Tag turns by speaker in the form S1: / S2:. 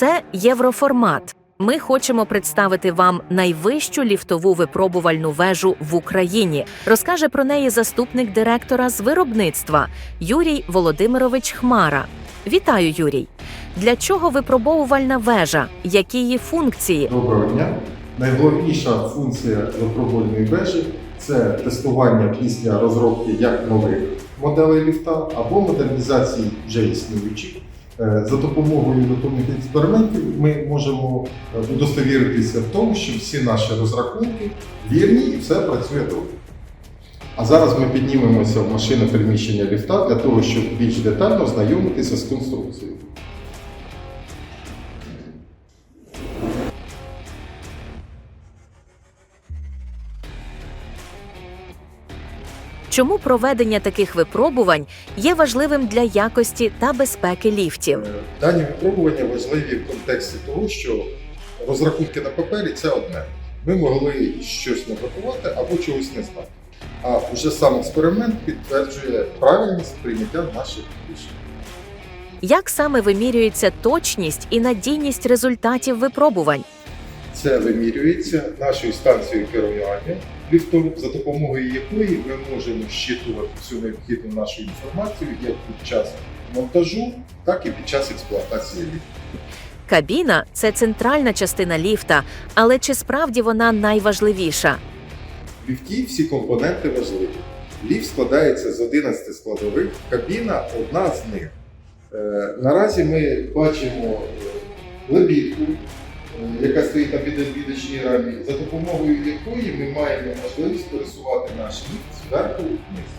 S1: Це євроформат. Ми хочемо представити вам найвищу ліфтову випробувальну вежу в Україні. Розкаже про неї заступник директора з виробництва Юрій Володимирович Хмара. Вітаю, Юрій! Для чого випробовувальна вежа? Які її функції?
S2: Доброго дня. Найголовніша функція випробувальної вежі це тестування після розробки як нових моделей ліфта або модернізації вже існуючих. Е, За допомогою готовних експериментів ми можемо е, удостовіритися в тому, що всі наші розрахунки вірні і все працює добре. А зараз ми піднімемося в машину переміщення ліфта для того, щоб більш детально ознайомитися з конструкцією.
S1: Чому проведення таких випробувань є важливим для якості та безпеки ліфтів?
S2: Е, Дані випробування важливі в контексті того, що розрахунки на папері це одне. Ми могли щось не або чогось не знати. А вже сам експеримент підтверджує правильність прийняття наших рішень.
S1: Як саме вимірюється точність і надійність результатів випробувань?
S2: Це вимірюється нашою станцією керування ліфтом, за допомогою якої ми можемо щитувати всю необхідну нашу інформацію як під час монтажу, так і під час експлуатації ліфту.
S1: Кабіна це центральна частина ліфта, але чи справді вона найважливіша?
S2: В ліфті всі компоненти важливі. Ліфт складається з 11 складових, кабіна одна з них. Е, наразі ми бачимо е, лебідку, яка стоїть на підвідочній рамі, за допомогою якої ми маємо можливість пересувати наш ліфт зверху вниз.